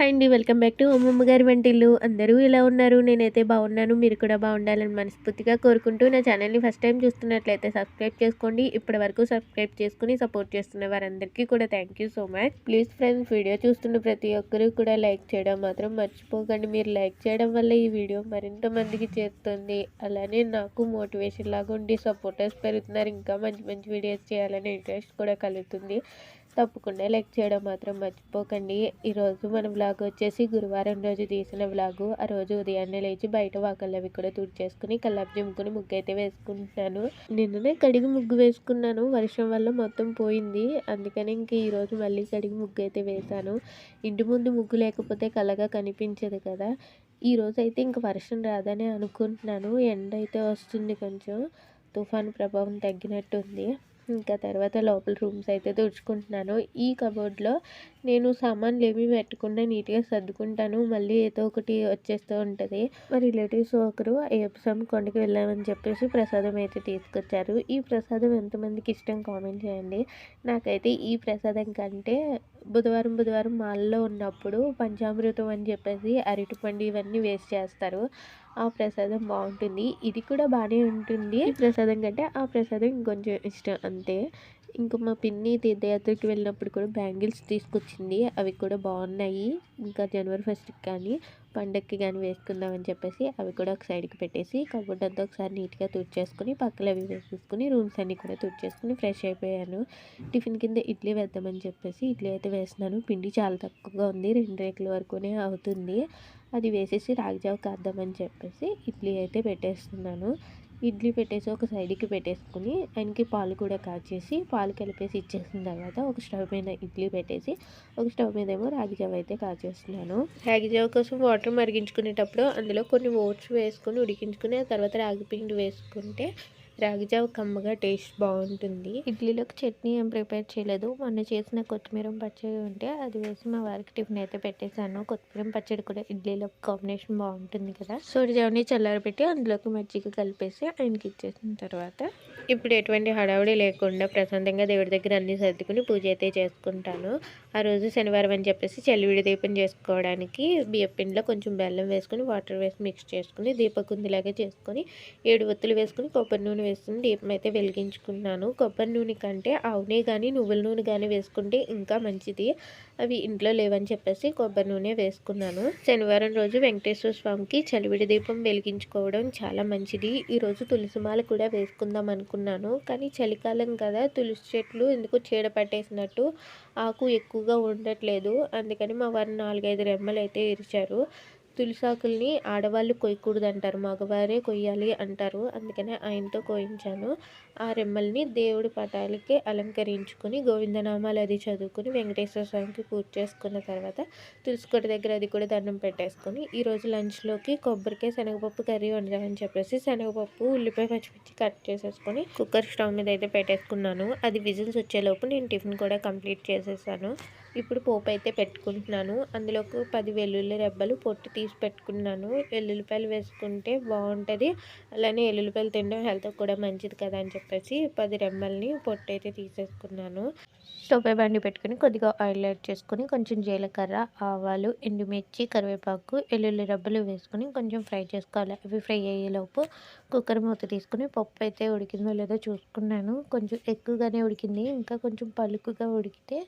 Hi అండి welcome back to అమ్మమ్మ గారి వంటిల్లు. అందరూ ఇలా ఉన్నారు? నేనైతే బాగున్నాను. మీరు కూడా బాగుండాలని మనస్ఫూర్తిగా కోరుకుంటూ నా ఛానల్ని ఫస్ట్ టైం చూస్తున్నట్లయితే సబ్స్క్రైబ్ చేసుకోండి. ఇప్పటి వరకు సబ్స్క్రైబ్ చేసుకుని సపోర్ట్ చేస్తున్న వారందరికీ కూడా thank you so much please friends video చూస్తున్న ప్రతి ఒక్కరూ కూడా లైక్ చేయడం మాత్రం మర్చిపోకండి. మీరు లైక్ చేయడం వల్ల ఈ వీడియో మరింత మందికి చేరుతుంది. అలానే నాకు మోటివేషన్ లాగా ఉండి సపోర్టర్స్ పెరుగుతున్నారు. ఇంకా మంచి మంచి వీడియోస్ చేయాలనే ఇంట్రెస్ట్ కూడా కలుగుతుంది. తప్పకుండా లైక్ చేయడం మాత్రం మర్చిపోకండి. ఈరోజు మన వ్లాగ్ వచ్చేసి గురువారం రోజు తీసిన వ్లాగు ఆ రోజు ఉదయాన్నే లేచి బయట వాకళ్ళు అవి కూడా తుడిచేసుకుని కల్లాపు జిమ్ముకుని ముగ్గు అయితే వేసుకుంటున్నాను. నిన్ననే కడిగి ముగ్గు వేసుకున్నాను. వర్షం వల్ల మొత్తం పోయింది. అందుకని ఇంక ఈరోజు మళ్ళీ కడిగి ముగ్గు అయితే వేశాను. ఇంటి ముందు ముగ్గు లేకపోతే కలగా కనిపించదు కదా. ఈరోజు అయితే ఇంక వర్షం రాదని అనుకుంటున్నాను. ఎండ అయితే వస్తుంది కొంచెం. తుఫాన్ ప్రభావం తగ్గినట్టుంది. ఇంకా తర్వాత లోపల రూమ్స్ అయితే తుడుచుకుంటున్నాను. ఈ కబోర్డ్లో నేను సామాన్లు ఏమి పెట్టకుండా నీట్గా సర్దుకుంటాను. మళ్ళీ ఏదో ఒకటి వచ్చేస్తూ ఉంటుంది. మా రిలేటివ్స్ ఒకరు అయ్యప్ప కొండకి వెళ్ళామని చెప్పేసి ప్రసాదం అయితే తీసుకొచ్చారు. ఈ ప్రసాదం ఎంతమందికి ఇష్టం కామెంట్ చేయండి. నాకైతే ఈ ప్రసాదం కంటే బుధవారం బుధవారం మాల్లో ఉన్నప్పుడు పంచామృతం అని చెప్పేసి అరటిపండు ఇవన్నీ వేస్ట్ చేస్తారు. ఆ ప్రసాదం బాగుంటుంది. ఇది కూడా బాగానే ఉంటుంది. ఈ ప్రసాదం కంటే ఆ ప్రసాదం ఇంకొంచెం ఇష్టం అంతే. ఇంకా మా పిన్ని తీర్థయాత్రకి వెళ్ళినప్పుడు కూడా బ్యాంగిల్స్ తీసుకొచ్చింది. అవి కూడా బాగున్నాయి. ఇంకా జనవరి ఫస్ట్కి కానీ పండక్కి కానీ వేసుకుందామని చెప్పేసి అవి కూడా ఒక సైడ్కి పెట్టేసి కబోర్డ్ అంతా ఒకసారి నీట్గా తుడిచేసుకుని పక్కలు అవి వేసేసుకుని రూమ్స్ అన్నీ కూడా తుడిచేసుకుని ఫ్రెష్ అయిపోయాను. టిఫిన్ కింద ఇడ్లీ వేద్దామని చెప్పేసి ఇడ్లీ అయితే వేస్తున్నాను. పిండి చాలా తక్కువగా ఉంది. రెండు రేకుల వరకునే అవుతుంది. అది వేసేసి రాగిజావ కాద్దామని చెప్పేసి ఇడ్లీ అయితే పెట్టేస్తున్నాను. ఇడ్లీ పెట్టేసి ఒక సైడ్కి పెట్టేసుకుని ఆయనకి పాలు కూడా కాచేసి పాలు కలిపేసి ఇచ్చేసిన తర్వాత ఒక స్టవ్ మీద ఇడ్లీ పెట్టేసి ఒక స్టవ్ మీద ఏమో రాగిజావ అయితే కాచేస్తున్నాను. రాగిజావ కోసం వాటర్ మరిగించుకునేటప్పుడు అందులో కొన్ని ఓట్స్ వేసుకొని ఉడికించుకుని ఆ తర్వాత రాగి పిండి వేసుకుంటే రాగిజావ కమ్మగా టేస్ట్ బాగుంటుంది. ఇడ్లీలోకి చట్నీ ఏం ప్రిపేర్ చేయలేదు. మొన్న చేసిన కొత్తిమీర పచ్చడి ఉంటే అది వేసి మా వారికి టిఫిన్ అయితే పెట్టేశాను. కొత్తిమీర పచ్చడి కూడా ఇడ్లీలో కాంబినేషన్ బాగుంటుంది కదా. సోడి జావని చల్లారబెట్టి అందులోకి మజ్జిగ కలిపేసి ఆయనకి ఇచ్చేసిన తర్వాత ఇప్పుడు ఎటువంటి హడావుడి లేకుండా ప్రశాంతంగా దేవుడి దగ్గర అన్ని సర్దుకుని పూజ అయితే చేసుకుంటాను. ఆ రోజు శనివారం అని చెప్పేసి చలివిడి దీపం చేసుకోవడానికి బియ్యం పిండిలో కొంచెం బెల్లం వేసుకుని వాటర్ వేసి మిక్స్ చేసుకుని దీపకుందిలాగా చేసుకొని ఏడు ఒత్తులు వేసుకుని కొబ్బరి నూనె వేసుకుని దీపం అయితే వెలిగించుకున్నాను. కొబ్బరి నూనె కంటే ఆవునే కానీ నువ్వుల నూనె కానీ వేసుకుంటే ఇంకా మంచిది. అవి ఇంట్లో లేవని చెప్పేసి కొబ్బరి నూనె వేసుకున్నాను. శనివారం రోజు వెంకటేశ్వర స్వామికి చలివిడి దీపం వెలిగించుకోవడం చాలా మంచిది. ఈరోజు తులసిమాల కూడా వేసుకుందాం అనుకున్నాను. కానీ చలికాలం కదా తులసి చెట్లు ఎందుకు చీడ పట్టేసినట్టు ఆకు ఎక్కువగా ఉండట్లేదు. అందుకని మా వారు నాలుగైదు రెమ్మలు అయితే ఇరిచారు తులసాకుల్ని ఆడవాళ్ళు కొయ్యకూడదు అంటారు మగవారే కొయ్యాలి అంటారు. అందుకనే ఆయనతో కోయించాను ఆ రెమ్మల్ని దేవుడి పటాలకి అలంకరించుకొని గోవిందనామాలు అది చదువుకుని వెంకటేశ్వర స్వామికి పూజ చేసుకున్న తర్వాత తులసికోట దగ్గర అది కూడా దండం పెట్టేసుకొని ఈరోజు లంచ్లోకి కొబ్బరికాయ శనగపప్పు కర్రీ వండుదామని చెప్పేసి శనగపప్పు ఉల్లిపాయ పచ్చిమిర్చి కట్ చేసేసుకొని కుక్కర్ స్టవ్ మీద అయితే పెట్టేసుకున్నాను. అది విజిల్స్ వచ్చేలోపు నేను టిఫిన్ కూడా కంప్లీట్ చేసేసాను. ఇప్పుడు పోపు అయితే పెట్టుకుంటున్నాను. అందులోకి పది వెల్లుల్లి రెబ్బలు పొట్టు తీసి పెట్టుకున్నాను. వెల్లుల్లిపాయలు వేసుకుంటే బాగుంటుంది. అలానే ఎల్లుల్లిపాయలు తినడం హెల్త్ కూడా మంచిది కదా అని చెప్పేసి పది రెమ్మల్ని పొట్టు అయితే తీసేసుకున్నాను. స్టవ్ బండి పెట్టుకుని కొద్దిగా ఆయిల్ యాడ్ చేసుకుని కొంచెం జీలకర్ర ఆవాలు ఎండుమిర్చి కరివేపాకు ఎల్లుల్లి రబ్బలు వేసుకుని కొంచెం ఫ్రై చేసుకోవాలి. అవి ఫ్రై అయ్యేలోపు కుక్కర్ మూత తీసుకుని పప్పు అయితే ఉడికిందో లేదో చూసుకున్నాను. కొంచెం ఎక్కువగానే ఉడికింది. ఇంకా కొంచెం పలుకుగా ఉడికితే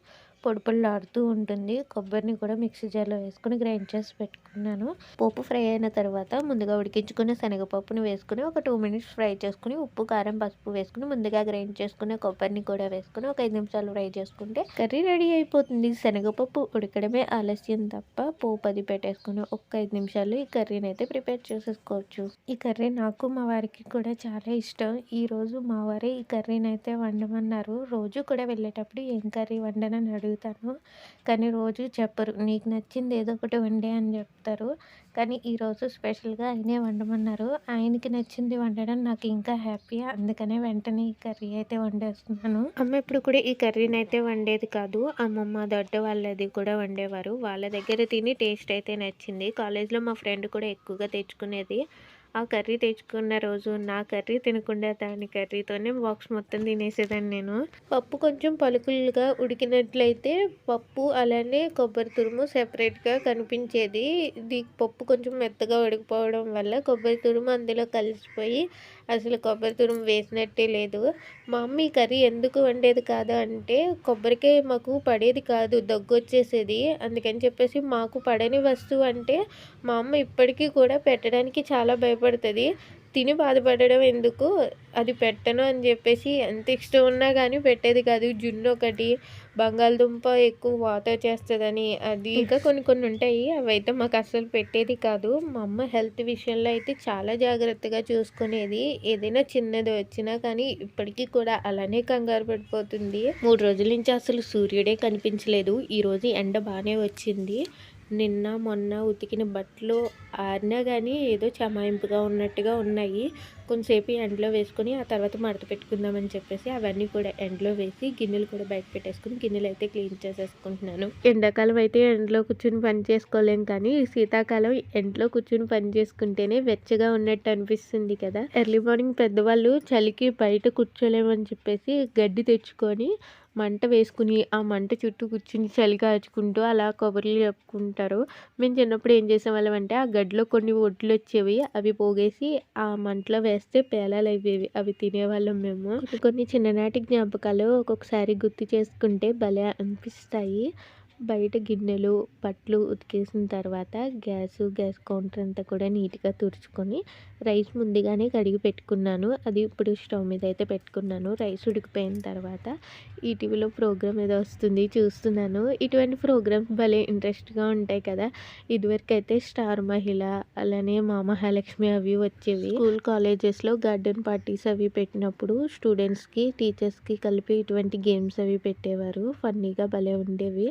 పొడి పొడిలాడుతూ ఉంటుంది. కొబ్బరిని కూడా మిక్సీ జార్లో వేసుకుని గ్రైండ్ చేసి పెట్టుకున్నాను. పోపు ఫ్రై అయిన తర్వాత ముందుగా ఉడికించుకున్న శనగపప్పుని వేసుకుని ఒక టూ మినిట్స్ ఫ్రై చేసుకుని ఉప్పు కారం పసుపు వేసుకుని ముందుగా గ్రైండ్ చేసుకున్న కొబ్బరిని కూడా వేసుకుని ఒక ఐదు నిమిషాలు ఫ్రై చేసుకుంటే కర్రీ రెడీ అయిపోతుంది. శనగపప్పు ఉడకడమే ఆలస్యం తప్ప పోపు అది పెట్టేసుకుని ఒక్క ఐదు నిమిషాలు ఈ కర్రీని అయితే ప్రిపేర్ చేసేసుకోవచ్చు. ఈ కర్రీ నాకు మా వారికి కూడా చాలా ఇష్టం. ఈరోజు మా వారే ఈ కర్రీని అయితే వండమన్నారు. రోజు కూడా వెళ్ళేటప్పుడు ఏం కర్రీ వండనని అడుగు అడుగుతాను కానీ రోజు చెప్పరు. నీకు నచ్చింది ఏదో ఒకటి వండే అని చెప్తారు. కానీ ఈరోజు స్పెషల్గా ఆయనే వండమన్నారు. ఆయనకి నచ్చింది వండడం నాకు ఇంకా హ్యాపీ. అందుకనే వెంటనే ఈ కర్రీ అయితే వండేస్తున్నాను. అమ్మ ఇప్పుడు కూడా ఈ కర్రీని అయితే వండేది కాదు. అమ్మమ్మ దొడ్డ వాళ్ళది కూడా వండేవారు. వాళ్ళ దగ్గర తిని టేస్ట్ అయితే నచ్చింది. కాలేజ్లో మా ఫ్రెండ్ కూడా ఎక్కువగా తెచ్చుకునేది. ఆ కర్రీ తెచ్చుకున్న రోజు నా కర్రీ తినకుండా దాని కర్రీతోనే బాక్స్ మొత్తం తినేసేదాన్ని నేను. పప్పు కొంచెం పలుకులుగా ఉడికినట్లయితే పప్పు అలానే కొబ్బరి తురుము సెపరేట్గా కనిపించేది. ఇది పప్పు కొంచెం మెత్తగా ఉడికిపోవడం వల్ల కొబ్బరి తురుము అందులో కలిసిపోయి అసలు కొబ్బరి తురుము వేసినట్టే లేదు. మా అమ్మ ఈ కర్రీ ఎందుకు వండేది కాదు అంటే కొబ్బరికాయ మాకు పడేది కాదు దగ్గు వచ్చేసేది. అందుకని చెప్పేసి మాకు పడని వస్తువు అంటే మా అమ్మ ఇప్పటికీ కూడా పెట్టడానికి చాలా భయపడుతుంది తిని బాధపడడం ఎందుకు? అది పెట్టను అని చెప్పేసి ఎంత ఇష్టం ఉన్నా కానీ పెట్టేది కాదు. జున్ను ఒకటి బంగాళదుంప ఎక్కువ వాటర్ చేస్తుందని అది ఇంకా కొన్ని కొన్ని ఉంటాయి. అవైతే మాకు అసలు పెట్టేది కాదు. మా అమ్మ హెల్త్ విషయంలో అయితే చాలా జాగ్రత్తగా చూసుకునేది. ఏదైనా చిన్నది వచ్చినా కానీ ఇప్పటికీ కూడా అలానే కంగారు పడిపోతుంది. మూడు రోజుల నుంచి అసలు సూర్యుడే కనిపించలేదు. ఈరోజు ఎండ బాగానే వచ్చింది. నిన్న మొన్న ఉతికిన బట్టలు ఆరినా కానీ ఏదో చమాయింపుగా ఉన్నట్టుగా ఉన్నాయి. కొంతసేపు ఎండలో వేసుకొని ఆ తర్వాత మడత పెట్టుకుందామని చెప్పేసి అవన్నీ కూడా ఎండలో వేసి గిన్నెలు కూడా బయట పెట్టేసుకుని గిన్నెలు అయితే క్లీన్ చేసేసుకుంటున్నాను. ఎండాకాలం అయితే ఎండలో కూర్చుని పని చేసుకోలేం కానీ శీతాకాలం ఎండలో కూర్చుని పని చేసుకుంటేనే వెచ్చగా ఉన్నట్టు అనిపిస్తుంది కదా. ఎర్లీ మార్నింగ్ పెద్దవాళ్ళు చలికి బయట కూర్చోలేమని చెప్పేసి గడ్డి తెచ్చుకొని మంట వేసుకుని ఆ మంట చుట్టూ కూర్చుని చలి కాచుకుంటూ అలా కొబ్బరిలు చెప్పుకుంటారు. మేము చిన్నప్పుడు ఏం చేసేవాళ్ళం అంటే ఆ గడ్డిలో కొన్ని ఒడ్లు వచ్చేవి అవి పోగేసి ఆ మంటలో వేస్తే పేలాలు అయ్యేవి అవి తినేవాళ్ళం మేము. కొన్ని చిన్ననాటి జ్ఞాపకాలు ఒక్కొక్కసారి గుర్తు చేసుకుంటే భలే అనిపిస్తాయి. బయట గిన్నెలు బట్టలు ఉతికేసిన తర్వాత గ్యాస్ గ్యాస్ కౌంటర్ అంతా కూడా నీట్గా తుడుచుకొని రైస్ ముందుగానే కడిగి పెట్టుకున్నాను. అది ఇప్పుడు స్టవ్ మీద అయితే పెట్టుకున్నాను. రైస్ ఉడికిపోయిన తర్వాత ఈటీవీలో ప్రోగ్రామ్ ఏదో వస్తుంది చూస్తున్నాను. ఇటువంటి ప్రోగ్రామ్స్ భలే ఇంట్రెస్ట్గా ఉంటాయి కదా. ఇదివరకు అయితే స్టార్ మహిళ అలానే మా మహాలక్ష్మి అవి వచ్చేవి. స్కూల్ కాలేజెస్లో గార్డెన్ పార్టీస్ అవి పెట్టినప్పుడు స్టూడెంట్స్కి టీచర్స్కి కలిపి ఇటువంటి గేమ్స్ అవి పెట్టేవారు. ఫన్నీగా భలే ఉండేవి.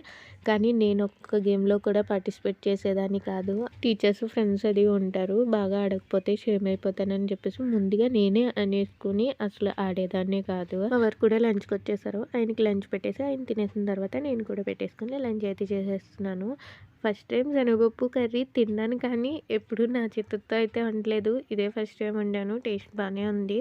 కానీ నేను ఒక్క గేమ్లో కూడా పార్టిసిపేట్ చేసేదాన్ని కాదు. టీచర్స్ ఫ్రెండ్స్ అది ఉంటారు. బాగా ఆడకపోతే షేమ్ అయిపోతానని చెప్పేసి ముందుగా నేనే అనేసుకుని అసలు ఆడేదాన్నే కాదు. ఎవరు కూడా లంచ్కి వచ్చేసారు. ఆయనకి లంచ్ పెట్టేసి ఆయన తినేసిన తర్వాత నేను కూడా పెట్టేసుకుని లంచ్ అయితే చేసేస్తున్నాను. ఫస్ట్ టైం శనగపప్పు కర్రీ తిన్నాను కానీ ఎప్పుడు నా చేతితో అయితే వండలేదు. ఇదే ఫస్ట్ టైం వండాను. టేస్ట్ బాగానే ఉంది.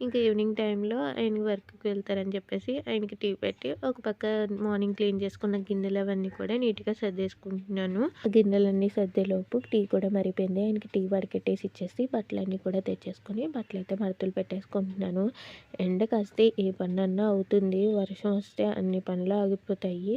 ఇంకా ఈవినింగ్ టైంలో ఆయన వర్క్కి వెళ్తారని చెప్పేసి ఆయనకి టీ పెట్టి ఒక పక్క మార్నింగ్ క్లీన్ చేసుకున్న గిన్నెలు అవన్నీ కూడా నీట్గా సర్దేసుకుంటున్నాను. గిన్నెలన్నీ సర్దేలోపు టీ కూడా మరిపోయింది. ఆయనకి టీ వడకెట్టేసి ఇచ్చేసి బట్టలన్నీ కూడా తెచ్చేసుకొని బట్టలు అయితే మడతలు పెట్టేసుకుంటున్నాను. ఎండ కాస్తే ఏ పని అవుతుంది. వర్షం వస్తే అన్ని పనులు ఆగిపోతాయి.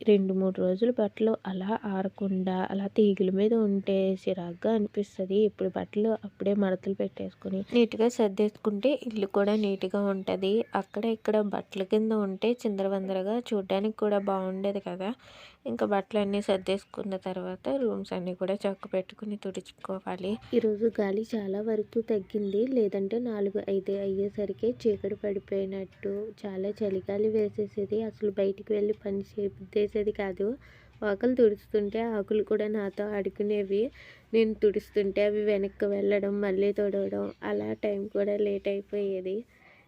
రెండు మూడు రోజులు బట్టలు అలా ఆరకుండా అలా తీగల మీద ఉంటే చిరాగ్గా అనిపిస్తుంది. ఇప్పుడు బట్టలు అప్పుడే మడతలు పెట్టేసుకొని నీట్గా సర్దేసుకుంటే ఇల్లు కూడా నీట్గా ఉంటుంది. అక్కడ ఇక్కడ బట్టల కింద ఉంటే చిందరవందరగా చూడడానికి కూడా బాగుండేది కదా. ఇంకా బట్టలు అన్నీ సర్దేసుకున్న తర్వాత రూమ్స్ అన్నీ కూడా చక్క పెట్టుకుని తుడుచుకోవాలి. ఈరోజు గాలి చాలా వరకు తగ్గింది. లేదంటే నాలుగు ఐదు అయ్యేసరికి చీకటి పడిపోయినట్టు చాలా చలిగాలి వేసేసేది. అసలు బయటికి వెళ్ళి పని చేసేది కాదు. ఆకులు తుడుస్తుంటే ఆకులు కూడా నాతో ఆడుకునేవి. నేను తుడుస్తుంటే అవి వెనక్కి వెళ్ళడం మళ్ళీ తుడవడం అలా టైం కూడా లేట్ అయిపోయేది.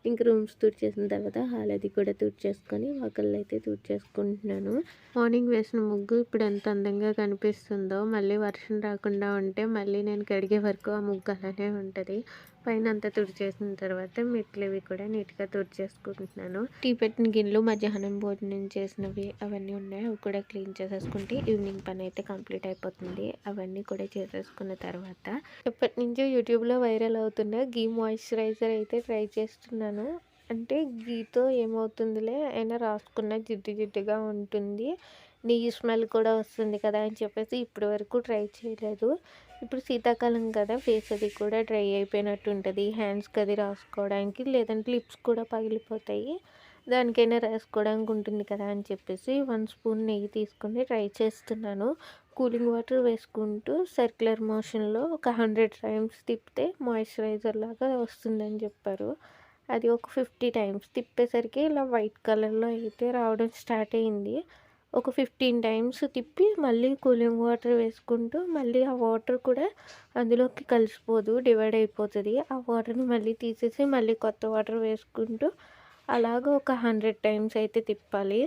ఇంక రూమ్స్ తుడిచేసిన తర్వాత హాల్ అది కూడా తుడిచేసుకొని వాకళ్ళు అయితే తుడిచేసుకుంటున్నాను మార్నింగ్ వేసిన ముగ్గు ఇప్పుడు ఎంత అందంగా కనిపిస్తుందో మళ్ళీ వర్షం రాకుండా ఉంటే మళ్ళీ నేను కడిగే వరకు ఆ ముగ్గు అలానే ఉంటుంది. పైన అంతా తుడిచేసిన తర్వాత మెట్లు ఇవి కూడా నీట్గా తుడిచేసుకుంటున్నాను. టీ పెట్టిన గిన్నెలు మధ్యాహ్నం భోజనం చేసినవి అవన్నీ ఉన్నాయి. అవి కూడా క్లీన్ చేసేసుకుంటే ఈవినింగ్ పని అయితే కంప్లీట్ అయిపోతుంది. అవన్నీ కూడా చేసేసుకున్న తర్వాత ఎప్పటి నుంచో యూట్యూబ్లో వైరల్ అవుతున్న గీ మాయిశ్చరైజర్ అయితే ట్రై చేస్తున్నాను. అంటే గీతో ఏమవుతుందిలే అయినా రాసుకున్న జిడ్డు జిడ్డుగా ఉంటుంది. నెయ్యి స్మెల్ కూడా వస్తుంది కదా అని చెప్పేసి ఇప్పటి వరకు ట్రై చేయలేదు. ఇప్పుడు శీతాకాలం కదా ఫేస్ అది కూడా డ్రై అయిపోయినట్టు ఉంటుంది. హ్యాండ్స్కి అది రాసుకోవడానికి లేదంటే లిప్స్ కూడా పగిలిపోతాయి. దానికైనా రాసుకోవడానికి ఉంటుంది కదా అని చెప్పేసి వన్ స్పూన్ నెయ్యి తీసుకొని ట్రై చేస్తున్నాను. కూలింగ్ వాటర్ వేసుకుంటూ సర్క్యులర్ మోషన్లో ఒక హండ్రెడ్ టైమ్స్ తిప్పితే మాయిశ్చరైజర్ లాగా వస్తుందని చెప్పారు. అది ఒక ఫిఫ్టీ టైమ్స్ తిప్పేసరికి ఇలా వైట్ కలర్లో అయితే రావడం స్టార్ట్ అయింది. ఒక ఫిఫ్టీన్ టైమ్స్ తిప్పి మళ్ళీ కూలింగ్ వాటర్ వేసుకుంటూ మళ్ళీ ఆ వాటర్ కూడా అందులోకి కలిసిపోదు డివైడ్ అయిపోతుంది. ఆ వాటర్ని మళ్ళీ తీసేసి మళ్ళీ కొత్త వాటర్ వేసుకుంటూ అలాగ ఒక హండ్రెడ్ టైమ్స్ అయితే తిప్పాలి.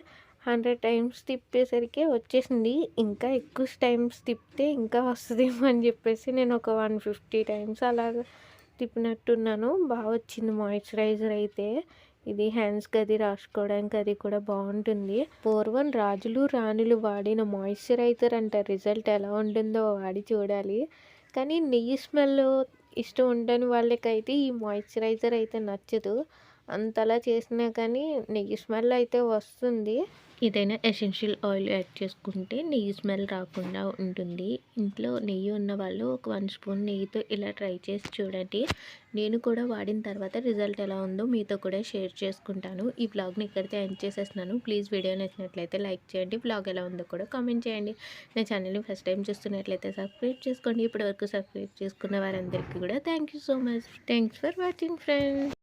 హండ్రెడ్ టైమ్స్ తిప్పేసరికి వచ్చేసింది ఇంకా ఎక్కువ టైమ్స్ తిప్పితే ఇంకా వస్తుందేమో అని చెప్పేసి నేను ఒక వన్ ఫిఫ్టీ టైమ్స్ అలాగా తిప్పినట్టున్నాను. బాగా వచ్చింది మాయిశ్చరైజర్ అయితే. ఇది హ్యాండ్స్కి అది రాసుకోవడానికి అది కూడా బాగుంటుంది. పూర్వం రాజులు రాణులు వాడిన మాయిశ్చరైజర్ అంట. రిజల్ట్ ఎలా ఉంటుందో వాడి చూడాలి. కానీ నెయ్యి స్మెల్ ఇష్టం ఉండని వాళ్ళకైతే ఈ మాయిశ్చరైజర్ అయితే నచ్చదు. అంతలా చేసినా కానీ నెయ్యి స్మెల్ అయితే వస్తుంది. ఏదైనా ఎసెన్షియల్ ఆయిల్ యాడ్ చేసుకుంటే నెయ్యి స్మెల్ రాకుండా ఉంటుంది. ఇంట్లో నెయ్యి ఉన్న వాళ్ళు ఒక వన్ స్పూన్ నెయ్యితో ఇలా ట్రై చేసి చూడండి. నేను కూడా వాడిన తర్వాత రిజల్ట్ ఎలా ఉందో మీతో కూడా షేర్ చేసుకుంటాను. ఈ బ్లాగ్ని ఇక్కడితే ఎండ్ చేసేస్తున్నాను. ప్లీజ్ వీడియో నచ్చినట్లయితే లైక్ చేయండి. బ్లాగ్ ఎలా ఉందో కూడా కామెంట్ చేయండి. నా ఛానల్ని ఫస్ట్ టైం చూస్తున్నట్లయితే సబ్స్క్రైబ్ చేసుకోండి. ఇప్పటివరకు సబ్స్క్రైబ్ చేసుకున్న వారందరికీ కూడా thank you so much thanks for watching friends